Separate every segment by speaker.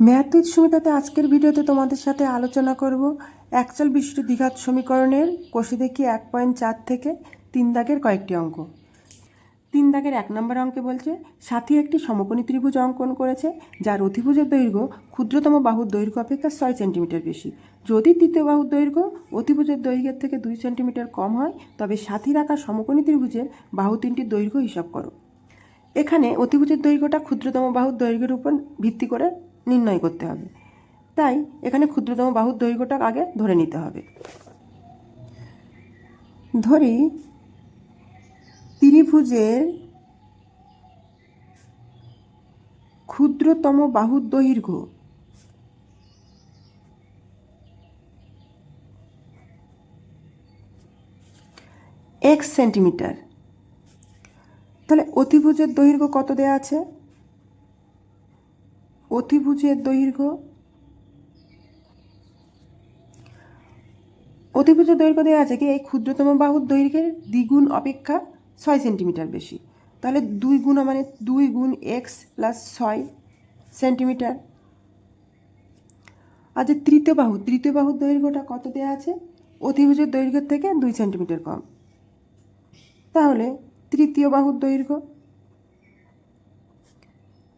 Speaker 1: ম্যাথিজ সুবিধাতে আজকের ভিডিওতে তোমাদের সাথে আলোচনা করব একচল বিশিষ্ট দ্বিঘাত সমীকরণের কষে দেখি এক পয়েন্ট চার থেকে তিন দাগের কয়েকটি অঙ্ক। তিন দাগের এক নম্বর অঙ্কে বলছে, সাথী একটি সমকোণী ত্রিভুজ অঙ্কন করেছে, যার অতিভুজের দৈর্ঘ্য ক্ষুদ্রতম বাহুর দৈর্ঘ্য অপেক্ষা ছয় সেন্টিমিটার বেশি। যদি তৃতীয় বাহুর দৈর্ঘ্য অতিভুজের দৈর্ঘ্যের থেকে দুই সেন্টিমিটার কম হয়, তবে সাথীর আঁকা সমকোণী ত্রিভুজের বাহু তিনটির দৈর্ঘ্য হিসাব করো। এখানে অতিভুজের দৈর্ঘ্যটা ক্ষুদ্রতম বাহুর দৈর্ঘ্যের উপর ভিত্তি করে নির্ণয় করতে হবে। তাই এখানে ক্ষুদ্রতম বাহুর দৈর্ঘ্যটা আগে ধরে নিতে হবে। ধরি ত্রিভুজের ক্ষুদ্রতম বাহুর দৈর্ঘ্য এক সেন্টিমিটার। তাহলে অতিভুজের দৈর্ঘ্য কত দেয়া আছে? অতিভুজের দৈর্ঘ্য? অতিভুজের দৈর্ঘ্য দেওয়া আছে কি? এই ক্ষুদ্রতম বাহুর দৈর্ঘ্যের দ্বিগুণ অপেক্ষা ছয় সেন্টিমিটার বেশি। তাহলে দুই গুণ মানে দুই গুণ এক্স প্লাস ছয় সেন্টিমিটার। আর যে তৃতীয় বাহু, তৃতীয় বাহুর দৈর্ঘ্যটা কত দেওয়া আছে? অতিভুজের দৈর্ঘ্যের থেকে দুই সেন্টিমিটার কম। তাহলে তৃতীয় বাহুর দৈর্ঘ্য?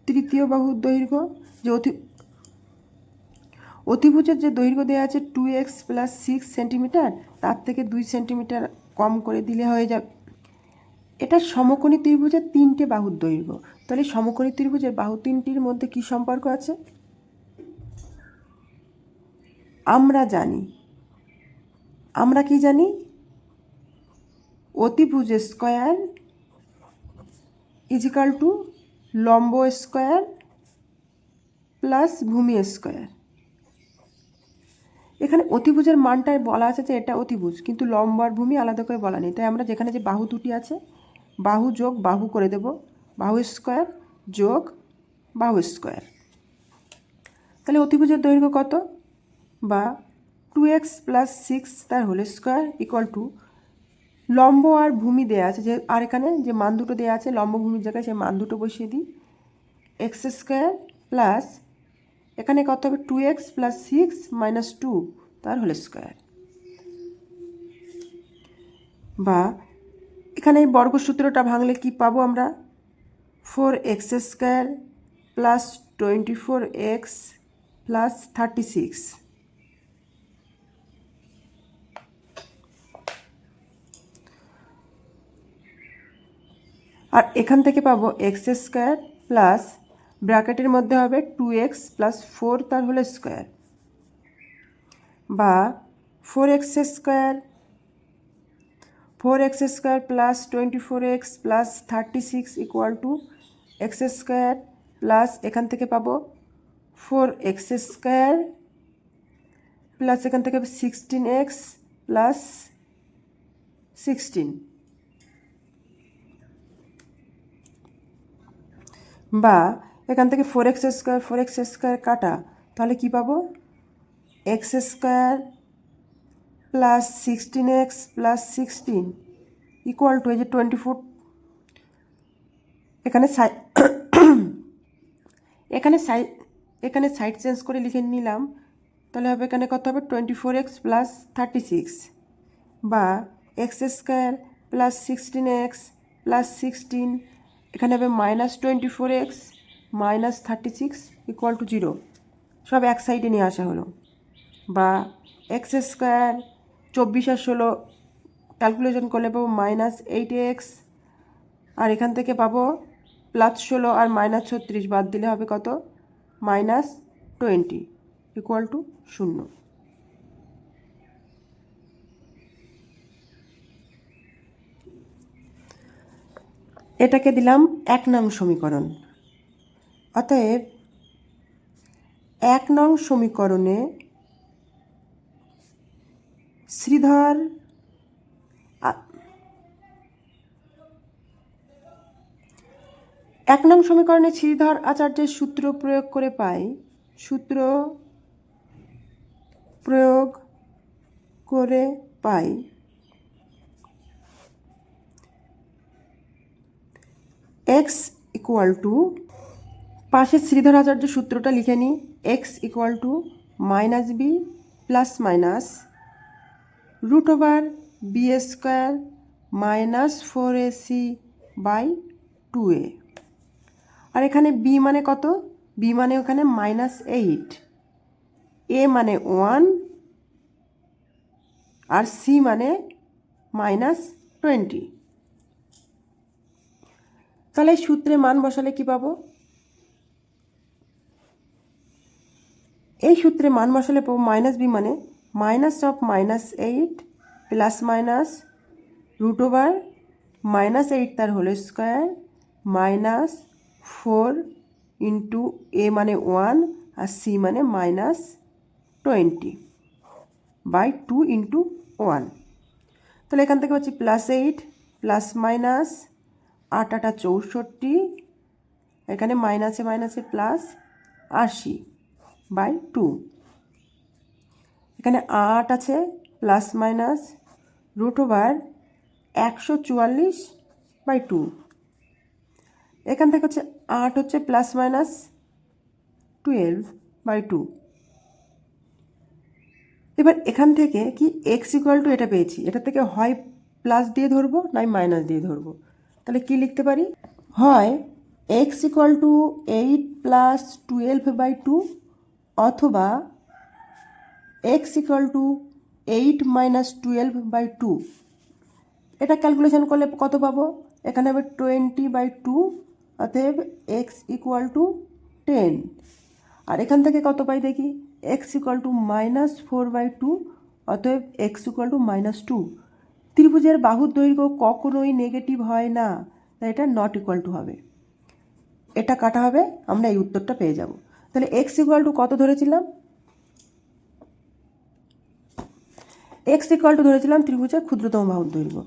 Speaker 1: তৃতীয় বাহুর দৈর্ঘ্য যে অতি অতিভুজের যে দৈর্ঘ্য দেওয়া আছে two X plus six centimetre তার থেকে দুই সেন্টিমিটার কম করে দিলে হয়ে যাবে। এটা সমকোণী ত্রিভুজের তিনটে বাহুর দৈর্ঘ্য। তাহলে সমকোণী ত্রিভুজের বাহু তিনটির মধ্যে কি সম্পর্ক আছে? আমরা জানি। আমরা কি জানি? অতিভুজ স্কোয়ার ইজিক্যাল টু লম্ব স্কোয়ার প্লাস ভূমি স্কোয়ার। এখানে অতিভুজের মানটায় বলা আছে যে এটা অতিভুজ, কিন্তু লম্ব আর ভূমি আলাদা করে বলা নেই। তাই আমরা যেখানে যে বাহু দুটি আছে, বাহু যোগ বাহু করে দেব। বাহু স্কোয়ার যোগ বাহু স্কোয়ার। তাহলে অতিভুজের দৈর্ঘ্য কত? বা টু এক্স প্লাস সিক্স তার হোল স্কোয়ার ইকুয়াল টু লম্ব আর ভূমি দেয়া আছে যে আর এখানে যে মান দুটো দেওয়া আছে, লম্ব ভূমির জায়গায় সেই মান দুটো বসিয়ে দিই। এক্স স্কোয়ার প্লাস এখানে কত হবে? Two X plus six minus two তার হোল স্কোয়ার বা এখানে এই বর্গসূত্রটা ভাঙলে কি পাবো আমরা? Four X square plus twenty four X plus thirty six আর এখান থেকে পাবো এক্স স্কোয়ার প্লাস ব্র্যাকেটের মধ্যে হবে টু এক্স প্লাস ফোর তার হলে স্কোয়ার বা four X square four X square plus twenty four X plus thirty six equal to X square plus এখান থেকে পাবো ফোর এক্স স্কোয়ার প্লাস এখান থেকে সিক্সটিন এক্স প্লাস সিক্সটিন বা এখান থেকে four X square four X square কাটা, তাহলে কী পাবো? X square plus sixteen X plus sixteen equal to এই যে টোয়েন্টি ফোর এখানে সাই এখানে সাই এখানে সাইড চেঞ্জ করে লিখে নিলাম, তাহলে হবে এখানে কত হবে? Twenty four X plus thirty six বা X square plus sixteen X plus sixteen এখানে হবে minus twenty four X minus thirty six equal to zero সব এক সাইডে নিয়ে আসা হলো। বা এক্স স্কোয়ার চব্বিশ আর ষোলো ক্যালকুলেশন করলে পাবো মাইনাস এইট এক্স। আর এখান থেকে পাবো প্লাস ষোলো আর মাইনাস ছত্রিশ বাদ দিলে হবে কত? মাইনাস টোয়েন্টি ইকুয়াল টু শূন্য। এটাকে দিলাম এক নং সমীকরণ। অতএব এক নং সমীকরণে শ্রীধর এক নং সমীকরণে শ্রীধর আচার্যের সূত্র প্রয়োগ করে পাই। সূত্র প্রয়োগ করে পাই। এক্স ইকুয়াল টু পাশে শ্রীধর আচার্য সূত্রটা লিখে নিই X equal to minus B plus minus root over B square minus four A C by two A আর এখানে বি মানে কত? বি মানে ওখানে মাইনাস এইট এ মানে ওয়ান আর সি মানে মাইনাস টোয়েন্টি তাহলে সূত্রে মান বসালে কি পাবো? এই সূত্রে মান বসালে পাবো মাইনাস বি মানে minus of minus eight plus minus root over minus eight তার whole square minus four into A মানে ওয়ান আর সি মানে minus twenty by two into one তাহলে এখান থেকে পাচ্ছি প্লাস এইট প্লাস মাইনাস আট আটা চৌষট্টি, এখানে মাইনাসে মাইনাসে প্লাস আশি। By two. এখানে আট আছে, প্লাস মাইনাস রুট ওভার একশো চুয়াল্লিশ বাই টু। এখান থেকে হচ্ছে আট হচ্ছে plus minus twelve by two. এবার এখান থেকে কি এক্স ইকুয়াল টু এটা পেয়েছি? এটা থেকে হয় প্লাস দিয়ে ধরবো নয় মাইনাস দিয়ে ধরবো। তাহলে কি লিখতে পারি? হয় X equal to eight plus twelve by two অথবা X equal to eight minus twelve by two এটা ক্যালকুলেশন করলে কত পাবো? এখানে হবে টোয়েন্টি বাই টু অতএব এক্স ইকুয়াল টু টেন আর এখান থেকে কত পাই দেখি? X equal to minus four by two অতএব X equal to minus two ত্রিভুজের বাহুর দৈর্ঘ্য কখনোই নেগেটিভ হয় না, তাই এটা নট ইকুয়াল টু হবে। এটা কাটা হবে, আমরা এই উত্তরটা পেয়ে যাব। তাহলে এক্স ইকুয়াল টু কত ধরেছিলাম? এক্স ইকুয়াল টু ধরেছিলাম ত্রিভুজের ক্ষুদ্রতম বাহুর দৈর্ঘ্য।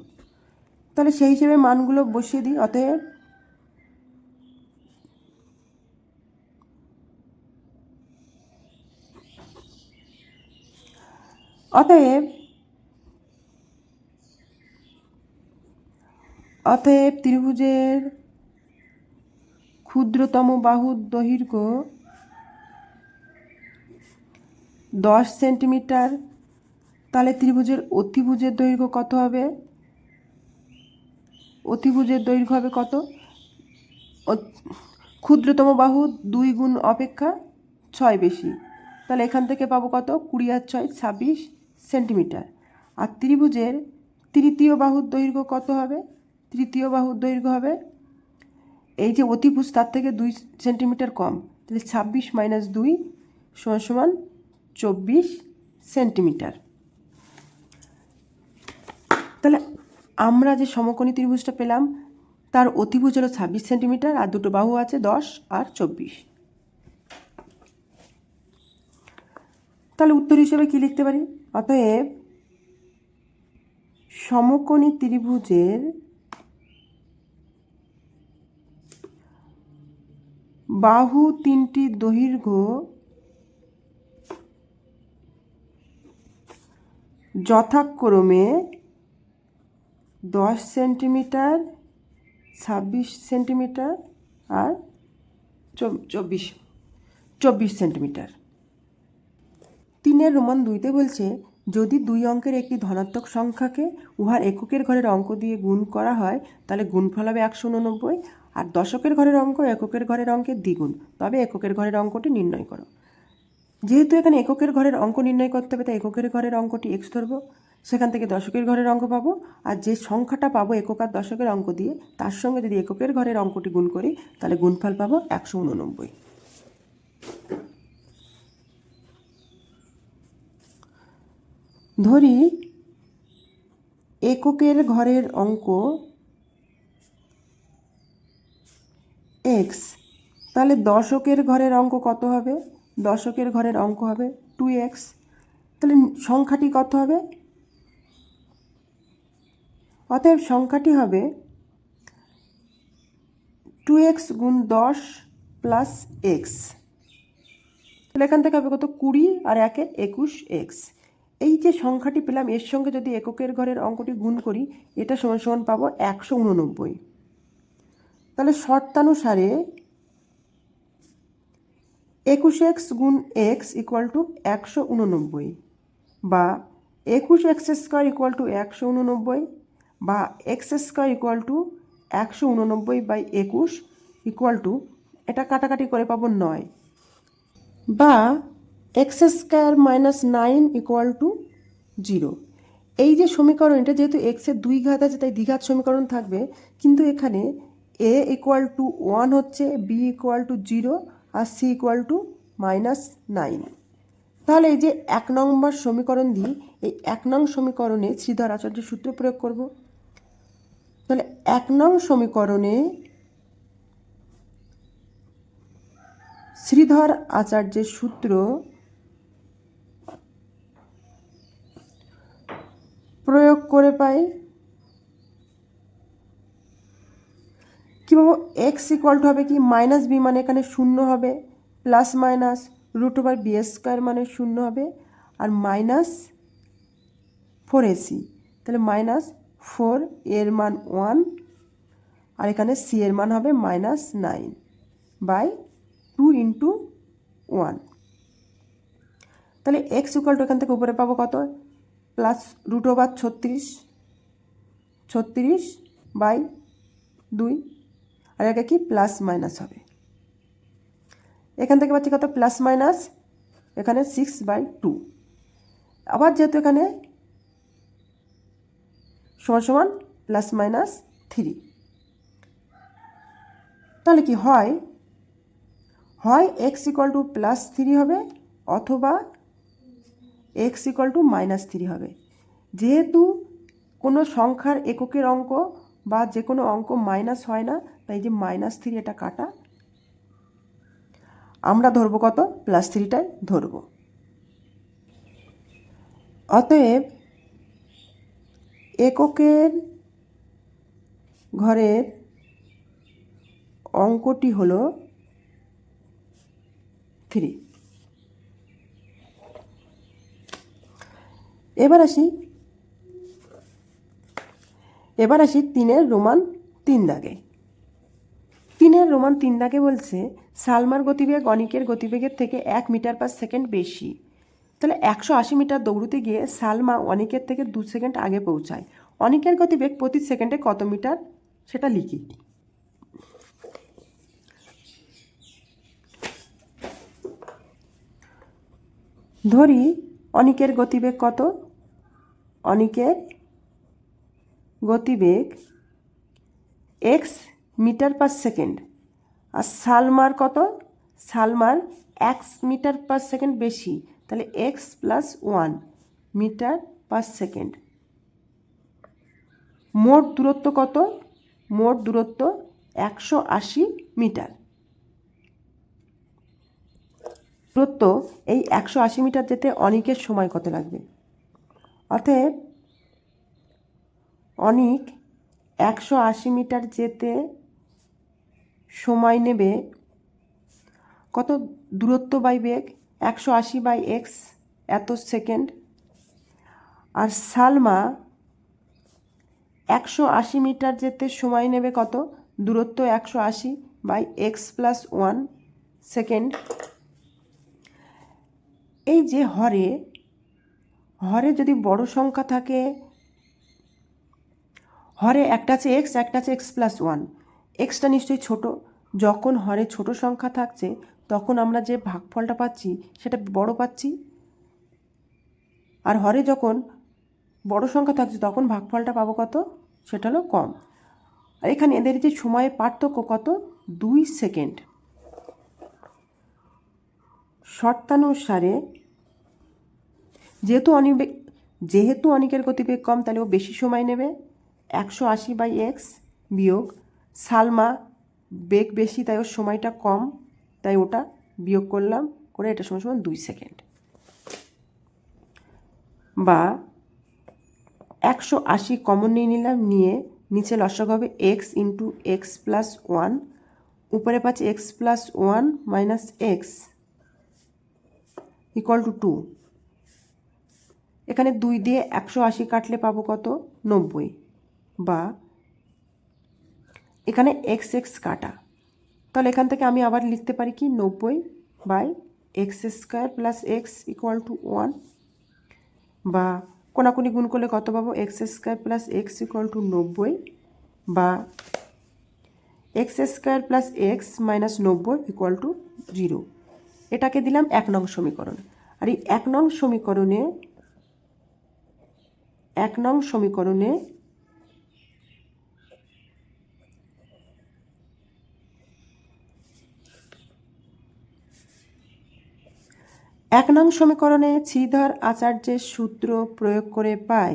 Speaker 1: তাহলে সেই হিসেবে মানগুলো বসিয়ে দিই, অতএব অতএব অতএব ত্রিভুজের ক্ষুদ্রতম বাহুর দৈর্ঘ্য দশ সেন্টিমিটার, তাহলে ত্রিভুজের অতিভুজের দৈর্ঘ্য কত হবে? অতিভুজের দৈর্ঘ্য হবে কত? ক্ষুদ্রতম বাহু দুই গুণ অপেক্ষা ছয় বেশি। তাহলে এখান থেকে পাবো কত? কুড়ি আর ছয়, ছাব্বিশ সেন্টিমিটার। আর ত্রিভুজের তৃতীয় বাহুর দৈর্ঘ্য কত হবে? তৃতীয় বাহুর দৈর্ঘ্য হবে, এই যে অতিভুজ তার থেকে দুই সেন্টিমিটার কম। তাহলে ছাব্বিশ মাইনাস দুই সমান সমান চব্বিশ সেন্টিমিটার। তাহলে আমরা যে সমকোণী ত্রিভুজটা পেলাম, তার অতিভুজ হলো ছাব্বিশ সেন্টিমিটার, আর দুটো বাহু আছে দশ আর চব্বিশ। তাহলে উত্তর হিসেবে কি লিখতে পারি? অতএব সমকোণী ত্রিভুজের বাহু তিনটি দৈর্ঘ্য যথাক্রমে দশ সেন্টিমিটার, ছাব্বিশ সেন্টিমিটার আর চব- চব্বিশ চব্বিশ সেন্টিমিটার। তিনের রোমান দুইতে বলছে, যদি দুই অঙ্কের একটি ধনাত্মক সংখ্যাকে উহার এককের ঘরের অঙ্ক দিয়ে গুণ করা হয়, তাহলে গুণফল হবে একশো উননব্বই, আর দশকের ঘরের অঙ্ক এককের ঘরের অঙ্কের দ্বিগুণ। তবে এককের ঘরের অঙ্কটি নির্ণয় করো। যেহেতু এখানে এককের ঘরের অঙ্ক নির্ণয় করতে হবে, তাই এককের ঘরের অঙ্কটি এক্স ধরবো। সেখান থেকে দশকের ঘরের অঙ্ক পাবো। আর যে সংখ্যাটা পাবো একক আর দশকের অঙ্ক দিয়ে, তার সঙ্গে যদি এককের ঘরের অঙ্কটি গুণ করি, তাহলে গুণফল পাবো একশো উননব্বই। ধরি, এককের ঘরের অঙ্ক এক্স তাহলে দশকের ঘরের অঙ্ক কত হবে? দশকের ঘরের অঙ্ক হবে টু এক্স তাহলে সংখ্যাটি কত হবে? অতএব সংখ্যাটি হবে টু এক্স গুণ দশ প্লাস এক্স তাহলে এখান থেকে হবে কত? কুড়ি আর একে একুশ এক্স এই যে সংখ্যাটি পেলাম, এর সঙ্গে যদি এককের ঘরের অঙ্কটি গুণ করি, এটা সমান সমান পাবো একশো উননব্বই। তাহলে শর্তানুসারে একুশ এক্স গুণ এক্স ইকুয়াল টু একশো উননব্বই বা একুশ এক্স স্কোয়ার ইকুয়াল টু একশো উননব্বই বা এক্স স্কোয়ার ইকুয়াল টু একশো উননব্বই বাই একুশ ইকুয়াল টু এটা কাটাকাটি করে পাবো নয় বা x square minus nine equal to zero এই যে সমীকরণ, এটা যেহেতু এক্সের দুই ঘাত আছে, তাই দ্বিঘাত সমীকরণ থাকবে। কিন্তু এখানে এ ইকুয়াল টু ওয়ান হচ্ছে b equal to zero R c equal to minus nine তাহলে এই যে এক নম্বর সমীকরণ দিয়ে এই এক নং সমীকরণে শ্রীধর আচার্যের সূত্র প্রয়োগ করব। তাহলে এক নং সমীকরণে শ্রীধর আচার্যের সূত্র প্রয়োগ করে পাই কী পাবো এক্স ইকুয়াল টু হবে কি মাইনাস বি মানে এখানে শূন্য হবে plus minus root over b square মানে শূন্য হবে, আর মাইনাস ফোর এসি তাহলে মাইনাস ফোর এর মান ওয়ান আর এখানে সি এর মান হবে minus nine by two into one তাহলে এক্স ইকুয়াল টু এখান থেকে উপরে পাবো কত? প্লাস রুট ওভার ছত্রিশ ছত্রিশ বাই দুই আর আগে কি? প্লাস মাইনাস হবে। এখান থেকে পাচ্ছি কত? প্লাস মাইনাস এখানে সিক্স বাই টু আবার যেহেতু এখানে সমান সমান প্লাস মাইনাস থ্রি তাহলে কি হয়? হয় x equal to plus three হবে অথবা x equal to minus three হবে। যেহেতু কোনো সংখ্যার এককের অঙ্ক বা যে কোনো অঙ্ক মাইনাস হয় না তাই যে মাইনাস থ্রি এটা কাটা। আমরা ধরবো কত? প্লাস থ্রিটাই ধরবো। অতএব এককের ঘরের অঙ্কটি হলো থ্রি এবার আসি। এবার আসি তিনের রোমান তিন দাগে। তিনের রোমান তিন দাগে বলছে, সালমার গতিবেগ অনিকের গতিবেগের থেকে এক মিটার পার সেকেন্ড বেশি। তাহলে একশো আশি মিটার দৌড়তে গিয়ে সালমা অনিকের থেকে দু সেকেন্ড আগে পৌঁছায়। অনিকের গতিবেগ প্রতি সেকেন্ডে কত মিটার? সেটা লিখি। ধরি, অনিকের গতিবেগ কত? অনিকের গতিবেগ এক্স মিটার পার সেকেন্ড। আর সালমার কত? সালমার এক মিটার পার সেকেন্ড বেশি, তাহলে x plus one metre per second. মোট দূরত্ব কত? মোট দূরত্ব একশো আশি মিটার। দূরত্ব এই একশো আশি মিটার যেতে অনেকের সময় কত লাগবে? অতএব অনেক একশো আশি মিটার যেতে সময় নেবে কত দূরত্ব বাই বেগ? একশো আশি বাই এক্স এত সেকেন্ড। আর সালমা একশো আশি মিটার যেতে সময় নেবে কত? দূরত্ব একশো আশি by x plus one second. এই যে হরে হরে যদি বড় সংখ্যা থাকে, হরে একটা আছে এক্স, একটা আছে এক্স প্লাস ওয়ান। এক্সটা নিশ্চয়ই ছোট। যখন হরে ছোট সংখ্যা থাকছে, তখন আমরা যে ভাগফলটা পাচ্ছি, সেটা বড় পাচ্ছি। আর হরে যখন বড় সংখ্যা থাকছে, তখন ভাগফলটা পাবো কত? সেটা হলো কম। আর এখানে এদের যে সময়ের পার্থক্য কত? দুই সেকেন্ড। শর্তানুসারে যেহেতু অনিবেগ যেহেতু অনেকের গতিবেগ কম, তাহলে ও বেশি সময় নেবে। একশো আশি বাই এক্স বিয়োগ সালমা বেগ বেশি, তাই ওর সময়টা কম, তাই ওটা বিয়োগ করলাম করে এটা সময় সমান দুই সেকেন্ড। বা একশো আশি কমন নিয়ে নিলাম, নিয়ে নিচে লসক হবে x into x plus one উপরে পাচ্ছি x plus one minus x equal to two এখানে দুই দিয়ে একশো আশি কাটলে পাবো কত? নব্বই। বা এখানে এক্স এক্স কাটা। তাহলে এখান থেকে আমি আবার লিখতে পারি কি? নব্বই by x square plus x equal to one বা কোনাকুনি গুণ করলে কত পাবো? X square plus x equal to নব্বই বা x square plus x minus নব্বই ইকুয়াল টু জিরো। এটাকে দিলাম এক নং সমীকরণ। আর এই এক নং সমীকরণে, এক নং সমীকরণে এক নং সমীকরণে শ্রীধর আচার্যের সূত্র প্রয়োগ করে পাই।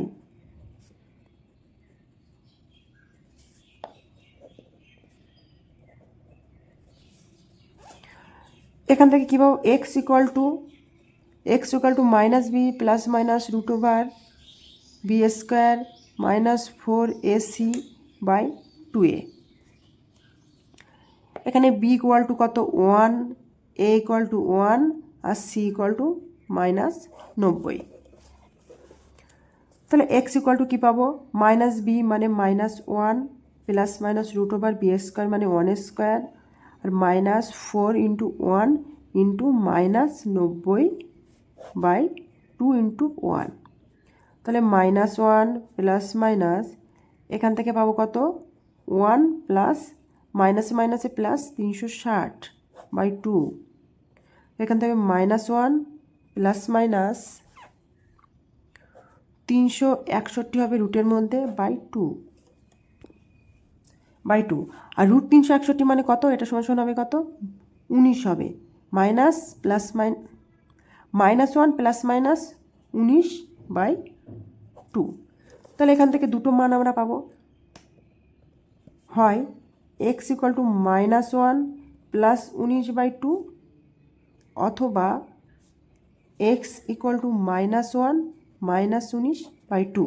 Speaker 1: এখান থেকে কী পাবো? X equal to x equal to minus b plus minus root over b square minus four a c by two a এখানে বি ইকুয়াল টু কত? One a equal to one R c equal to minus নব্বই। তাহলে x equal to কী পাবো? Minus B মানে minus one plus minus root over b square মানে one square আর minus four into one into minus নব্বই by two into one তাহলে minus one plus minus এখান থেকে পাবো কত? ওয়ান প্লাস মাইনাসে মাইনাসে প্লাস তিনশো ষাট বাই টু এখান থেকে মাইনাস ওয়ান প্লাস মাইনাস তিনশো একষট্টি হবে রুটের মধ্যে বাই টু বাই টু আর রুট তিনশো একষট্টি মানে কত? এটা সমান সমান হবে কত? উনিশ হবে। Minus plus mine minus one plus minus উনিশ বাই টু তাহলে এখান থেকে দুটো মান আমরা পাবো। হয় x equal to minus one plus উনিশ বাই টু অথবা x equal to minus one minus উনিশ বাই টু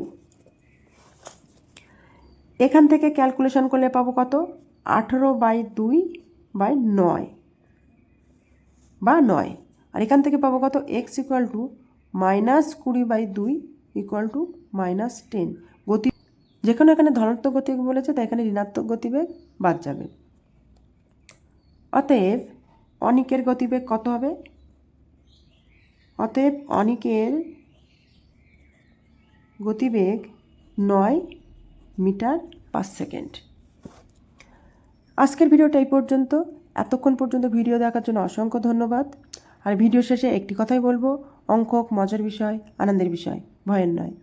Speaker 1: এখান থেকে ক্যালকুলেশন করলে পাবো কত? আঠেরো বাই দুই বাই নয়। বা নয়। আর এখান থেকে পাবো কত? এক্স ইকুয়াল টু মাইনাস কুড়ি বাই দুই ইকুয়াল টু মাইনাস টেন গতি যেখানে এখানে ধনাত্মক গতিবেগ বলেছে, তাই এখানে ঋণাত্মক গতিবেগ বাদ যাবে। অতএব অনিকের গতিবেগ কত হবে? অতএব অনিকের গতিবেগ নয় মিটার পার সেকেন্ড। আজকের ভিডিওটা এই পর্যন্ত। এতক্ষণ পর্যন্ত ভিডিও দেখার জন্য অসংখ্য ধন্যবাদ। আর ভিডিও শেষে একটি কথাই বলব, অঙ্ক মজার বিষয়, আনন্দের বিষয়, ভয়ের নয়।